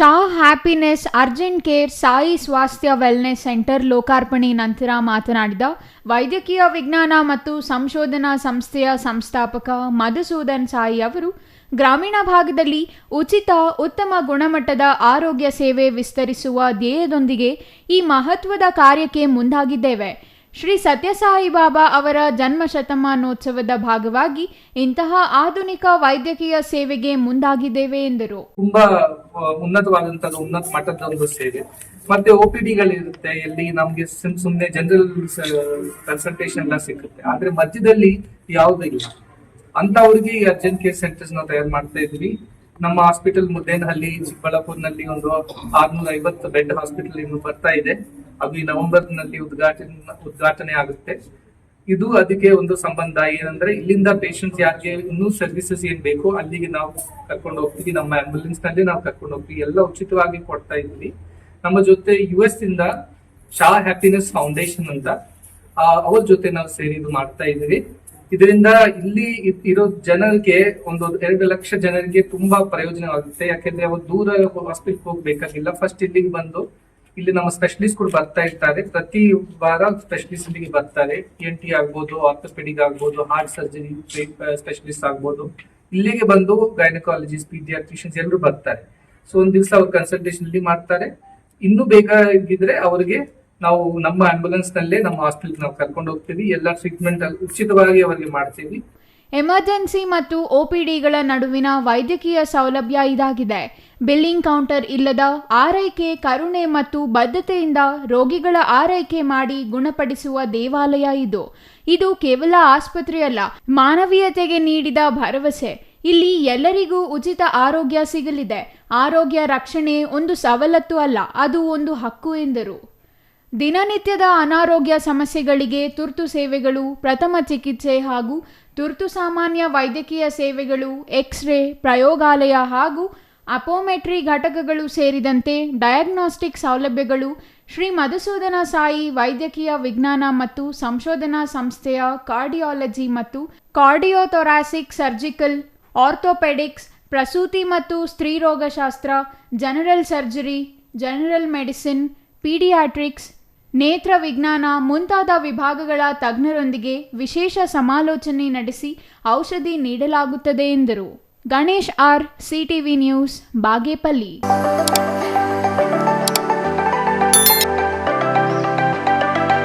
Shah happiness urgent care Sai Swasthya wellness centre ಲೋಕಾರ್ಪಣೆ ನಂತರ ಮಾತನಾಡಿದ ವೈದ್ಯಕೀಯ ವಿಜ್ಞಾನ ಮತ್ತು ಸಂಶೋಧನಾ ಸಂಸ್ಥೆಯ ಸಂಸ್ಥಾಪಕ ಮಧುಸೂದನ್ ಸಾಯಿ ಅವರು ಗ್ರಾಮೀಣ ಭಾಗದಲ್ಲಿ ಉಚಿತ ಉತ್ತಮ ಗುಣಮಟ್ಟದ ಆರೋಗ್ಯ ಸೇವೆ ವಿಸ್ತರಿಸುವ ಧ್ಯೇಯದೊಂದಿಗೆ ಈ ಮಹತ್ವದ ಕಾರ್ಯಕ್ಕೆ ಮುಂದಾಗಿದ್ದೇವೆ. ಶ್ರೀ ಸತ್ಯಸಾಯಿ ಬಾಬಾ ಅವರ ಜನ್ಮ ಶತಮಾನೋತ್ಸವದ ಭಾಗವಾಗಿ ಇಂತಹ ಆಧುನಿಕ ವೈದ್ಯಕೀಯ ಸೇವೆಗೆ ಮುಂದಾಗಿದ್ದೇವೆ ಎಂದರು. ತುಂಬಾ ಉನ್ನತವಾದಂತಹ ಉನ್ನತ ಮಟ್ಟದ ಒಂದು ಸೇವೆ. ಮತ್ತೆ ಡಿಗಳಿರುತ್ತೆ ಎಲ್ಲಿ ನಮ್ಗೆ ಸುಮ್, ಸುಮ್ನೆ ಜನರಲ್ ಕನ್ಸಲ್ಟೇಷನ್ ಎಲ್ಲ ಸಿಗುತ್ತೆ. ಆದ್ರೆ ಮಧ್ಯದಲ್ಲಿ ಯಾವುದೂ ಇಲ್ಲ. ಅಂತವ್ರಿಗೆ ಅರ್ಜೆಂಟ್ ಕೇರ್ ಸೆಂಟರ್ಸ್ ನಾವು ತಯಾರು ಮಾಡ್ತಾ ಇದ್ವಿ. ನಮ್ಮ ಹಾಸ್ಪಿಟಲ್ ಮುದ್ದೇನಹಳ್ಳಿ ಚಿಕ್ಕಬಳ್ಳಾಪುರ್ನಲ್ಲಿ ಒಂದು ಆರ್ನೂರ ಐವತ್ತು ಬೆಡ್ ಹಾಸ್ಪಿಟಲ್ ಇನ್ನು ಬರ್ತಾ ಇದೆ. ಅದು ಈ ನವೆಂಬರ್ನಲ್ಲಿ ಉದ್ಘಾಟನೆ ಉದ್ಘಾಟನೆ ಆಗುತ್ತೆ. ಇದು ಅದಕ್ಕೆ ಒಂದು ಸಂಬಂಧ ಏನಂದ್ರೆ ಇಲ್ಲಿಂದ ಪೇಷಂಟ್ಸ್ ಯಾಕೆ ಇನ್ನೂ ಸರ್ವಿಸಸ್ ಏನ್ ಬೇಕು ಅಲ್ಲಿಗೆ ನಾವು ಕರ್ಕೊಂಡು ಹೋಗ್ತೀವಿ. ನಮ್ಮ ಆಂಬುಲೆನ್ಸ್ನಲ್ಲಿ ನಾವು ಕರ್ಕೊಂಡು ಹೋಗ್ತೀವಿ. ಎಲ್ಲ ಉಚಿತವಾಗಿ ಕೊಡ್ತಾ ಇದ್ವಿ. ನಮ್ಮ ಜೊತೆ ಯು ಎಸ್ ಇಂದ ಶಾ ಹ್ಯಾಪಿನೆಸ್ ಫೌಂಡೇಶನ್ ಅಂತ ಅವ್ರ ಜೊತೆ ನಾವು ಸೇರಿ ಇದು ಮಾಡ್ತಾ ಇದೀವಿ ಇದರಿಂದ ಇಲ್ಲಿ ಇರೋ ಜನರಿಗೆ ಒಂದು ಎರಡು ಲಕ್ಷ ಜನರಿಗೆ ತುಂಬಾ ಪ್ರಯೋಜನವಾಗುತ್ತೆ. ಯಾಕೆಂದ್ರೆ ಅವ್ರು ದೂರ ಹಾಸ್ಪಿಟಲ್ ಹೋಗ್ಬೇಕಾಗಿಲ್ಲ. ಫಸ್ಟ್ ಇಲ್ಲಿಗೆ ಬಂದು ಇಲ್ಲಿ ನಮ್ಮ ಸ್ಪೆಷಲಿಸ್ಟ್ ಕೂಡ ಬರ್ತಾ ಇರ್ತಾರೆ. ಪ್ರತಿ ವಾರ ಸ್ಪೆಷಲಿಸ್ಟ್ ಇಲ್ಲಿಗೆ ಬರ್ತಾರೆ. ಎನ್ ಟಿ ಆಗ್ಬೋದು ಆರ್ಥೋಪೆಡಿಕ್ ಆಗ್ಬೋದು ಹಾರ್ಟ್ ಸರ್ಜರಿ ಸ್ಪೆಷಲಿಸ್ಟ್ ಆಗ್ಬೋದು. ಇಲ್ಲಿಗೆ ಬಂದು ಗೈನಕಾಲಜಿಸ್ಟ್ ಪೀಡಿಯಾಟ್ರಿಷಿಯನ್ಸ್ ಎಲ್ಲರೂ ಬರ್ತಾರೆ. ಸೊ ಒಂದ್ ದಿವಸ ಅವ್ರು ಕನ್ಸಲ್ಟೇಷನ್ ಅಲ್ಲಿ ಮಾಡ್ತಾರೆ. ಇನ್ನೂ ಬೇಕಾಗಿದ್ರೆ ಅವರಿಗೆ ನಾವು ನಮ್ಮ ಆಂಬುಲೆನ್ಸ್ ನಲ್ಲೇ ನಮ್ಮ ಹಾಸ್ಪಿಟಲ್ ನಾವು ಕರ್ಕೊಂಡು ಹೋಗ್ತೀವಿ. ಎಲ್ಲ ಟ್ರೀಟ್ಮೆಂಟ್ ಉಚಿತವಾಗಿ ಅವರಿಗೆ ಮಾಡ್ತೀವಿ. ಎಮರ್ಜೆನ್ಸಿ ಮತ್ತು ಒಪಿಡಿಗಳ ನಡುವಿನ ವೈದ್ಯಕೀಯ ಸೌಲಭ್ಯ ಇದಾಗಿದೆ. ಬಿಲ್ಲಿಂಗ್ ಕೌಂಟರ್ ಇಲ್ಲದ ಆರೈಕೆ, ಕರುಣೆ ಮತ್ತು ಬದ್ಧತೆಯಿಂದ ರೋಗಿಗಳ ಆರೈಕೆ ಮಾಡಿ ಗುಣಪಡಿಸುವ ದೇವಾಲಯ ಇದು. ಇದು ಕೇವಲ ಆಸ್ಪತ್ರೆಯಲ್ಲ ಮಾನವೀಯತೆಗೆ ನೀಡಿದ ಭರವಸೆ. ಇಲ್ಲಿ ಎಲ್ಲರಿಗೂ ಉಚಿತ ಆರೋಗ್ಯ ಸಿಗಲಿದೆ. ಆರೋಗ್ಯ ರಕ್ಷಣೆ ಒಂದು ಸವಲತ್ತು ಅಲ್ಲ, ಅದು ಒಂದು ಹಕ್ಕು ಎಂದರು. ದಿನನಿತ್ಯದ ಅನಾರೋಗ್ಯ ಸಮಸ್ಯೆಗಳಿಗೆ ತುರ್ತು ಸೇವೆಗಳು, ಪ್ರಥಮ ಚಿಕಿತ್ಸೆ ಹಾಗೂ ತುರ್ತು ಸಾಮಾನ್ಯ ವೈದ್ಯಕೀಯ ಸೇವೆಗಳು, ಎಕ್ಸ್ರೇ, ಪ್ರಯೋಗಾಲಯ ಹಾಗೂ ಅಪೋಮೆಟ್ರಿ ಘಟಕಗಳು ಸೇರಿದಂತೆ ಡಯಾಗ್ನೋಸ್ಟಿಕ್ ಸೌಲಭ್ಯಗಳು ಶ್ರೀ ಮಧುಸೂದನ ಸಾಯಿ ವೈದ್ಯಕೀಯ ವಿಜ್ಞಾನ ಮತ್ತು ಸಂಶೋಧನಾ ಸಂಸ್ಥೆಯ ಕಾರ್ಡಿಯಾಲಜಿ ಮತ್ತು ಕಾರ್ಡಿಯೋಥೊರಾಸಿಕ್ ಸರ್ಜಿಕಲ್, ಆರ್ಥೋಪೆಡಿಕ್ಸ್, ಪ್ರಸೂತಿ ಮತ್ತು ಸ್ತ್ರೀರೋಗಶಾಸ್ತ್ರ, general surgery, general medicine, paediatrics ನೇತ್ರ ವಿಜ್ಞಾನ ಮುಂತಾದ ವಿಭಾಗಗಳ ತಜ್ಞರೊಂದಿಗೆ ವಿಶೇಷ ಸಮಾಲೋಚನೆ ನಡೆಸಿ ಔಷಧಿ ನೀಡಲಾಗುತ್ತದೆ ಎಂದರು. Ganesh R, CTV news, Bagepalli.